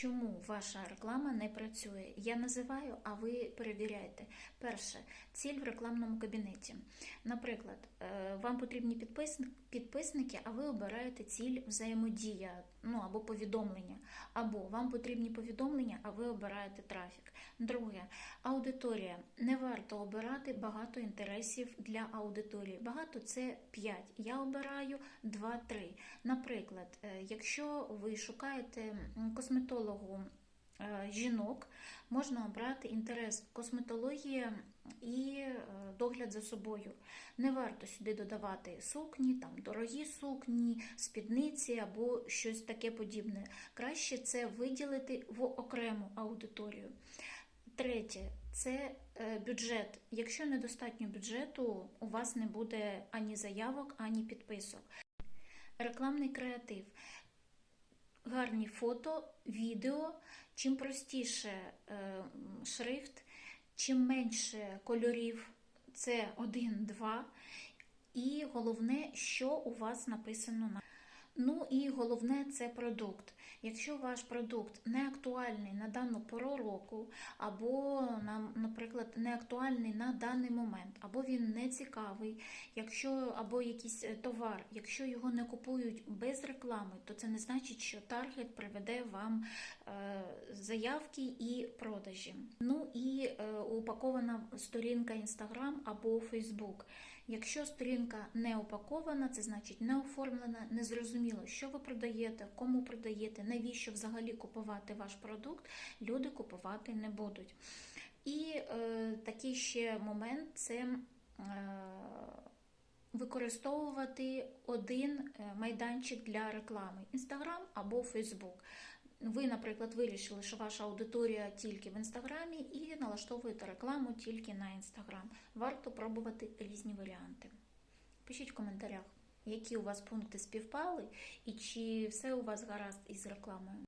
чому ваша реклама не працює. Я називаю, а ви перевіряйте. Перше, ціль в рекламному кабінеті. Наприклад, е, вам потрібні підписники, а ви обираєте ціль взаємодія ну, або повідомлення. Або вам потрібні повідомлення, а ви обираєте трафік. Друге, аудиторія. Не варто обирати багато інтересів для аудиторії. Багато це 5. Я обираю 2-3. Наприклад, е, якщо ви шукаєте м, косметологу е, жінок, можна обрати інтерес косметологія і е, догляд за собою. Не варто сюди додавати сукні, там дорогі сукні, спідниці або щось таке подібне. Краще це виділити в окрему аудиторію. Третє це е, бюджет. Якщо недостатньо бюджету, у вас не буде ані заявок, ані підписок. Рекламний креатив. Гарні фото, відео. Чим простіше е, шрифт, чим менше кольорів, це один-два. І головне, що у вас написано на. Ну і головне це продукт. Якщо ваш продукт не актуальний на дану пору року, або, на- наприклад, не актуальний на даний момент, або він не цікавий, якщо або якийсь е, товар, якщо його не купують без реклами, то це не значить, що таргет приведе вам е, заявки і продажі. Ну і е, упакована сторінка Instagram або Facebook. Якщо сторінка не упакована, це значить не оформлена, не зрозуміло, що ви продаєте, кому продаєте, навіщо взагалі купувати ваш продукт, люди купувати не будуть. І е, такий ще момент це е, використовувати один е, майданчик для реклами Instagram або Facebook. Ви, наприклад, вирішили, що ваша аудиторія тільки в інстаграмі і налаштовуєте рекламу тільки на інстаграм. Варто пробувати різні варіанти. Пишіть в коментарях, які у вас пункти співпали і чи все у вас гаразд із рекламою.